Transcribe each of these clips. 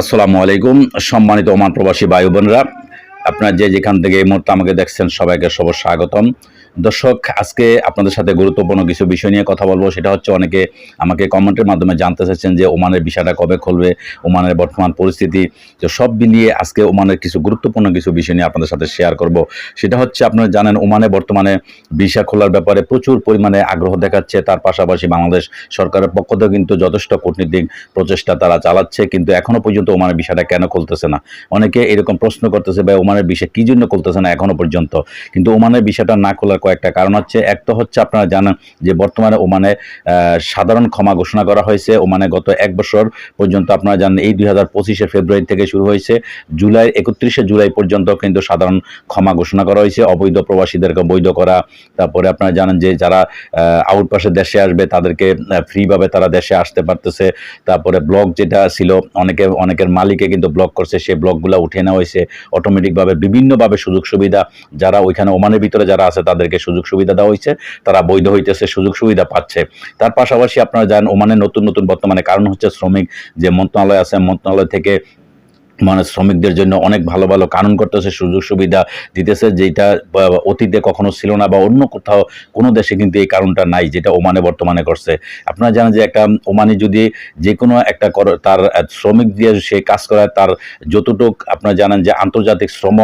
আসসালামু আলাইকুম। সম্মানিত ওমান প্রবাসী ভাই বোনরা, আপনার যে যেখান থেকে এই মুহূর্তে আমাকে দেখছেন, সবাইকে সব স্বাগতম। দর্শক, আজকে আপনাদের সাথে গুরুত্বপূর্ণ কিছু বিষয় নিয়ে কথা বলব। সেটা হচ্ছে অনেকে আমাকে কমেন্টের মাধ্যমে জানতে চাচ্ছেন যে ওমানের বিষয়টা কবে খুলবে, ওমানের বর্তমান পরিস্থিতি। তো সব মিলিয়ে আজকে ওমানের কিছু গুরুত্বপূর্ণ কিছু বিষয় নিয়ে আপনাদের সাথে শেয়ার করব। সেটা হচ্ছে, আপনারা জানেন, ওমানে বর্তমানে ভিসা খোলার ব্যাপারে প্রচুর পরিমাণে আগ্রহ দেখাচ্ছে। তার পাশাপাশি বাংলাদেশ সরকারের পক্ষ থেকে কিন্তু যথেষ্ট কূটনীতিক প্রচেষ্টা তারা চালাচ্ছে। কিন্তু এখনও পর্যন্ত ওমানের বিষয়টা কেন খুলতেছে না? অনেকে এরকম প্রশ্ন করতেছে বা ওমানের বিষয় কি জন্য খুলতেছে না এখনও পর্যন্ত? কিন্তু ওমানের বিষয়টা না খোলার কয়েকটা। কারণ হচ্ছে, এক তো হচ্ছে আপনারা জানেন যে বর্তমানে ওমানে সাধারণ ক্ষমা ঘোষণা করা হয়েছে। ওমানে গত এক বছর পর্যন্ত আপনারা জানেন, এই দুই হাজার ফেব্রুয়ারি থেকে শুরু হয়েছে। জুলাই, একত্রিশে জুলাই পর্যন্ত কিন্তু সাধারণ ক্ষমা ঘোষণা করা হয়েছে। অবৈধ প্রবাসীদেরকে বৈধ করা। তারপরে আপনারা জানেন যে যারা আউটপাসে দেশে আসবে, তাদেরকে ফ্রিভাবে তারা দেশে আসতে পারতেছে। তারপরে ব্লক যেটা ছিল, অনেকে, অনেকের মালিকে কিন্তু ব্লক করছে, সেই ব্লকগুলো উঠে নেওয়া হয়েছে। অটোমেটিকভাবে, বিভিন্নভাবে সুযোগ সুবিধা যারা ওইখানে, ওমানের ভিতরে যারা আছে তাদেরকে সুযোগ সুবিধা দেওয়া হয়েছে, তারা বৈধ হইতেছে, সুযোগ সুবিধা পাচ্ছে। তার পাশাপাশি আপনারা জানেন ওমানে নতুন নতুন বর্তমানে কারণ হচ্ছে শ্রমিক, যে মন্ত্রণালয় আছে, মন্ত্রণালয় থেকে মানে শ্রমিকদের জন্য অনেক ভালো ভালো কানুন করতেছে, সুযোগ সুবিধা দিতেছে, যেটা অতীতে কখনো ছিল না বা অন্য কোথাও কোনো দেশে কিন্তু এই কারণটা নাই যেটা ওমানে বর্তমানে করছে। আপনারা জানেন যে একটা ওমানে যদি যে কোনো একটা তার শ্রমিক দিয়ে সে কাজ করায়, তার যতটুক আপনারা জানেন যে আন্তর্জাতিক শ্রম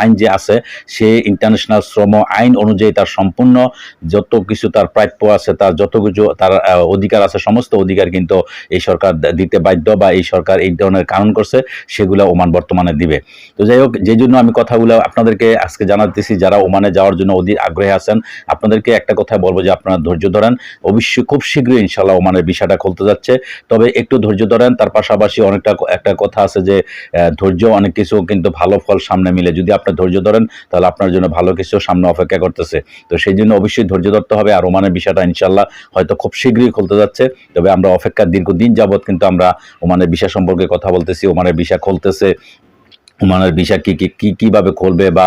আইন যে আছে, সে ইন্টারন্যাশনাল শ্রম আইন অনুযায়ী তার সম্পূর্ণ যত কিছু তার প্রাপ্য আছে, তার যত কিছু তার অধিকার আছে, সমস্ত অধিকার কিন্তু এই সরকার দিতে বাধ্য বা এই সরকার এই ধরনের কারণ করছে, সেগুলো ওমান বর্তমানে দিবে। তো যাই হোক যে জন্য আমি কথাগুলো আপনাদেরকে আজকে জানাতেছি, যারা ওমানে যাওয়ার জন্য অধীর আগ্রহে আছেন, আপনাদেরকে একটা কথা বলব যে আপনারা ধৈর্য ধরেন। অবশ্যই খুব শীঘ্রই ইনশাল্লাহ ওমানের বিষয়টা খুলতে যাচ্ছে। তবে একটু ধৈর্য ধরেন, তার পাশাপাশি অনেকটা একটা কথা আছে যে ধৈর্য অনেক কিছু কিন্তু ভালো ফল সামনে মিলে। যদি আপনি ধৈর্য ধরেন, তাহলে আপনার জন্য ভালো কিছু সামনে অপেক্ষা করতেছে। তো সেই জন্য অবশ্যই ধৈর্য ধরতে হবে, আর ওমানের বিষয়টা ইনশাল্লাহ হয়তো খুব শীঘ্রই খুলতে যাচ্ছে। তবে আমরা অপেক্ষার দীর্ঘদিন যাবৎ কিন্তু আমরা ওমানের বিষয় সম্পর্কে কথা বলতেছি, ওমানের বিষয় খুলতেছে ওমানের বিষয়, কি কি কি, কীভাবে খুলবে বা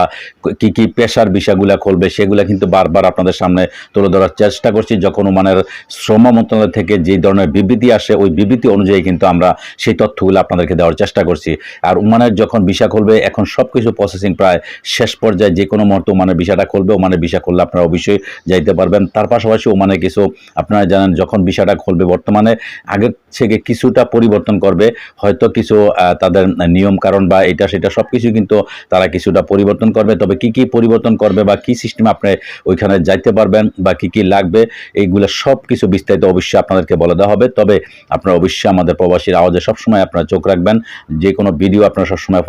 কি কি পেশার বিষয়গুলো খুলবে, সেগুলো কিন্তু বারবার আপনাদের সামনে তুলে ধরার চেষ্টা করছি। যখন ওমানের শ্রম মন্ত্রণালয় থেকে যে ধরনের বিবৃতি আসে, ওই বিবৃতি অনুযায়ী কিন্তু আমরা সেই তথ্যগুলো আপনাদেরকে দেওয়ার চেষ্টা করছি। আর ওমানের যখন বিষয় খুলবে, এখন সব কিছু প্রসেসিং প্রায় শেষ পর্যায়ে যে কোনো মুহূর্তে ওমানের বিষয়টা খুলবে ওমানের বিষয় খুললে আপনারা অবশ্যই যাইতে পারবেন। তার পাশাপাশি ওমানে কিছু, আপনারা জানেন যখন বিষয়টা খুলবে বর্তমানে, আগের থেকে কিছুটা পরিবর্তন করবে। হয়তো কিছু তাদের নিয়ম কারণ বা এটা সেটা সব কিছু কিন্তু তারা কিছুটা পরিবর্তন করবে। তবে কি কি পরিবর্তন করবে বা কি সিস্টেম আপনি ওইখানে যাইতে পারবেন বা কি কি লাগবে, এইগুলো সব কিছু বিস্তারিত অবশ্যই আপনাদেরকে বলে দেওয়া হবে। তবে আপনারা অবশ্যই আমাদের প্রবাসীর আওয়াজে সবসময় আপনারা চোখ রাখবেন। যে কোনো ভিডিও আপনারা সবসময়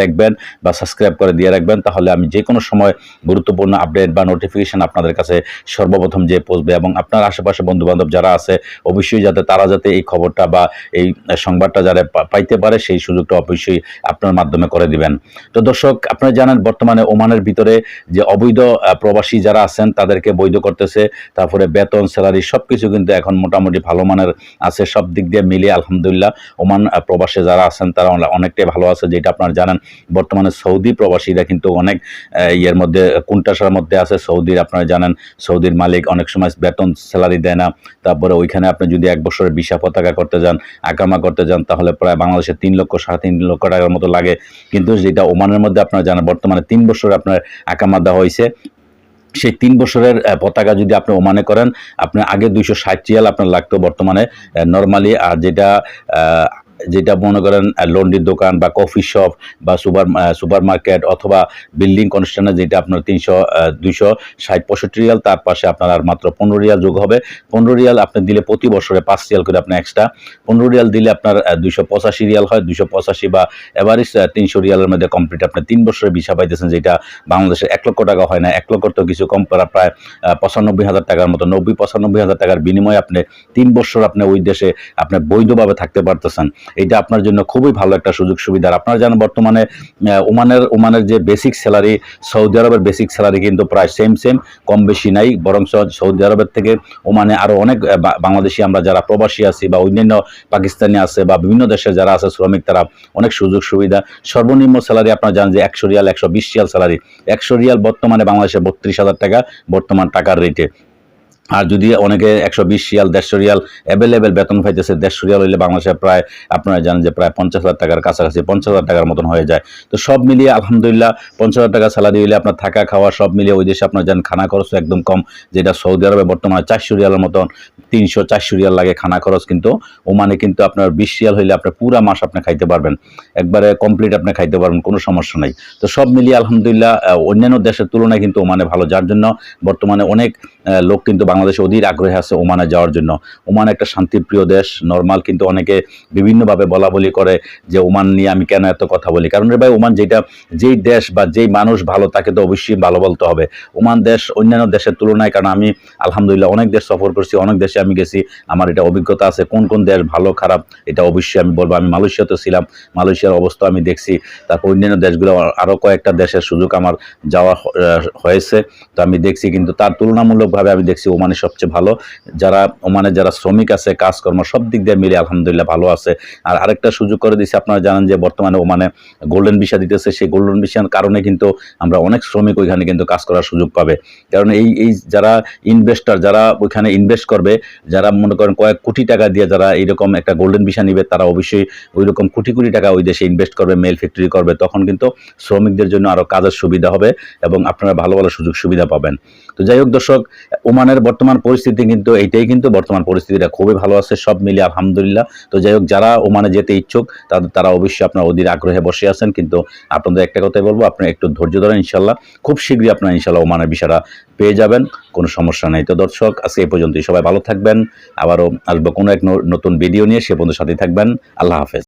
দেখবেন বা সাবস্ক্রাইব করে দিয়ে রাখবেন। তাহলে আমি যে কোনো সময় গুরুত্বপূর্ণ আপডেট বা নোটিফিকেশন আপনাদের কাছে সর্বপ্রথম যে পৌঁছবে এবং আপনার আশেপাশে বন্ধু বান্ধব যারা আছে, অবশ্যই যাতে তারা যাতে এই খবরটা বা এই সংবাদটা যারা পাইতে পারে, সেই সুযোগটা অবশ্যই আপনার মাধ্যমে করে দিবেন। তো দর্শক, আপনারা জানেন বর্তমানে ওমানের ভিতরে যে অবৈধ প্রবাসী যারা আছেন, তাদেরকে বৈধ করতেছে। তারপরে বেতন, স্যালারি সব কিছু কিন্তু এখন মোটামুটি ভালো মানের আছে, সব দিক দিয়ে মিলিয়ে আলহামদুলিল্লাহ ওমান প্রবাসে যারা আছেন, তারা অনেকটাই ভালো আছে। যেটা আপনারা জানেন, বর্তমানে সৌদি প্রবাসীরা কিন্তু অনেক ইয়ের মধ্যে কুন্টাসার মধ্যে আছে। সৌদির আপনারা জানেন, সৌদির মালিক অনেক সময় বেতন, স্যালারি দেয় না। তারপরে ওইখানে আপনি যদি এক বছরের বিশা পতাকা করতে যান আকামা করতে যান, তাহলে প্রায় বাংলাদেশে তিন লক্ষ, সাড়ে তিন লক্ষ টাকার মতো লাগে। কিন্তু যেটা ওমানের মধ্যে আপনারা জানেন, বর্তমানে তিন বছর আপনার আকামা দেওয়া হয়েছে। সেই তিন বছরের পতাকা যদি আপনি ওমানে করেন আপনার আগে দুইশো ষাট রিয়াল আপনার লাগতো বর্তমানে নর্মালি আর যেটা যেটা মনে করেন লন্ডির দোকান বা কফি শপ বা সুপার সুপার মার্কেট অথবা বিল্ডিং কনস্ট্রাকশনে যেটা আপনার তিনশো দুইশো ষাট, পঁয়ষট্টি রিয়াল, তার পাশে আপনার আর মাত্র পনেরো রিয়াল যোগ হবে। পনেরো রিয়াল আপনি দিলে প্রতি বছরে পাঁচ রিয়াল করে আপনি এক্সট্রা পনেরো রিয়াল দিলে আপনার দুইশো পঁচাশি রিয়াল হয়, দুইশো পঁচাশি বা এভারেজ তিনশো রিয়ালের মধ্যে কমপ্লিট আপনি তিন বছরের ভিসা পাইতেছেন, যেটা বাংলাদেশে এক লক্ষ টাকা হয় না। এক লক্ষ তো কিছু কম প্রায় পঁচানব্বই হাজার টাকার মতো, নব্বই, পঁচানব্বই হাজার টাকার বিনিময়ে আপনি তিন বছর আপনি ওই দেশে আপনি বৈধভাবে থাকতে পারতেছেন। এটা আপনার জন্য খুবই ভালো একটা সুযোগ সুবিধা। আপনারা জানেন বর্তমানে ওমানের ওমানের যে বেসিক স্যালারি সৌদি আরবের বেসিক স্যালারি কিন্তু প্রায় সেম সেম কম বেশি নাই। বরং সৌদি আরবের থেকে ওমানে আরও অনেক বাংলাদেশি আমরা যারা প্রবাসী আছি বা অন্যান্য পাকিস্তানি আছে বা বিভিন্ন দেশে যারা আছে, শ্রমিক, তারা অনেক সুযোগ সুবিধা। সর্বনিম্ন স্যালারি আপনারা জানেন যে একশো রিয়াল, একশো বিশ রিয়াল স্যালারি একশো রিয়াল বর্তমানে বাংলাদেশে বত্রিশ হাজার টাকা বর্তমান টাকার রেটে আর যদি অনেকে একশো বিশ রিয়াল, দেড়শো রিয়াল অ্যাভেলেবেল বেতন পাইতেছে, দেড়শো রিয়াল হইলে বাংলাদেশে প্রায় আপনারা জানেন যে প্রায় পঞ্চাশ হাজার টাকার কাছাকাছি পঞ্চাশ হাজার টাকার মতন হয়ে যায়। তো সব মিলিয়ে আলহামদুলিল্লাহ পঞ্চাশ হাজার টাকা স্যালারি হইলে আপনার থাকা, খাওয়া সব মিলিয়ে ওই দেশে আপনার জানেন খানা খরচ একদম কম, যেটা সৌদি আরবে বর্তমানে চারশো রিয়ালের মতন, তিনশো, চারশো রিয়াল লাগে খানা খরচ কিন্তু। ওমানে কিন্তু আপনার বিশ রিয়াল হইলে আপনার পুরা মাস আপনি খাইতে পারবেন। একবারে কমপ্লিট আপনি খাইতে পারবেন, কোনো সমস্যা নাই। তো সব মিলিয়ে আলহামদুলিল্লাহ অন্যান্য দেশের তুলনায় কিন্তু ওমানে ভালো। যার জন্য বর্তমানে অনেক লোক কিন্তু বাংলাদেশে অধীর আগ্রহে আছে ওমানে যাওয়ার জন্য। ওমান একটা শান্তিপ্রিয় দেশ নর্মাল কিন্তু অনেকে বিভিন্নভাবে বলা বলি করে যে ওমান নিয়ে আমি কেন এত কথা বলি। কারণ রে ভাই, ওমান যেটা, যেই দেশ বা যেই মানুষ ভালো, তাকে তো অবশ্যই ভালো বলতে হবে। ওমান দেশ অন্যান্য দেশের তুলনায়, কারণ আমি আলহামদুলিল্লাহ অনেক দেশ সফর করছি, অনেক দেশে আমি গেছি, আমার এটা অভিজ্ঞতা আছে, কোন কোন দেশ ভালো, খারাপ, এটা অবশ্যই আমি বলব। আমি মালয়েশিয়াতে ছিলাম, মালয়েশিয়ার অবস্থা আমি দেখছি। তারপর অন্যান্য দেশগুলো আরও কয়েকটা দেশের সুযোগ আমার যাওয়া হয়েছে, তো আমি দেখছি, কিন্তু তার তুলনামূলকভাবে আমি দেখছি ওমানে সবচেয়ে ভালো। যারা ওমানে যারা শ্রমিক আছে, কাজকর্ম সব দিক দিয়ে মিলে আলহামদুলিল্লাহ ভালো আছে। আর আরেকটা সুযোগ করে দিচ্ছে আপনারা জানেন যে বর্তমানে ওমানে গোল্ডেন ভিসা দিতেছে। সেই গোল্ডেন ভিসার কারণে কিন্তু আমরা অনেক শ্রমিক ওইখানে কিন্তু কাজ করার সুযোগ পাবে। কারণ এই এই যারা ইনভেস্টর যারা ওইখানে ইনভেস্ট করবে, যারা মনে করেন কয়েক কোটি টাকা দিয়ে যারা এইরকম একটা গোল্ডেন ভিসা নিবে, তারা অবশ্যই ওই রকম কোটি কোটি টাকা ওই দেশে ইনভেস্ট করবে মেল ফ্যাক্টরি করবে। তখন কিন্তু শ্রমিকদের জন্য আরও কাজের সুবিধা হবে এবং আপনারা ভালো ভালো সুযোগ সুবিধা পাবেন। তো যাই হোক দর্শক, ওমানের বর্তমান পরিস্থিতি কিন্তু এইটাই কিন্তু বর্তমান পরিস্থিতিটা। খুবই ভালো আছে, সব মিলিয়ে আলহামদুলিল্লাহ। তো যাই হোক, যারা ওমানে যেতে ইচ্ছুক তাদের তারা অবশ্যই আপনার অধীর আগ্রহে বসে আছেন। কিন্তু আপনাদের একটা কথাই বলব আপনি একটু ধৈর্য ধরেন, ইনশাল্লাহ। খুব শীঘ্রই আপনার, ইনশাল্লাহ ওমানের বিষয়টা পেয়ে যাবেন। কোনো সমস্যা নেই। তো দর্শক, আজকে এই পর্যন্তই। সবাই ভালো থাকবেন। আবারও আসব কোনো এক নতুন ভিডিও নিয়ে। সে পর্যন্ত সাথে থাকবেন। আল্লাহ হাফেজ।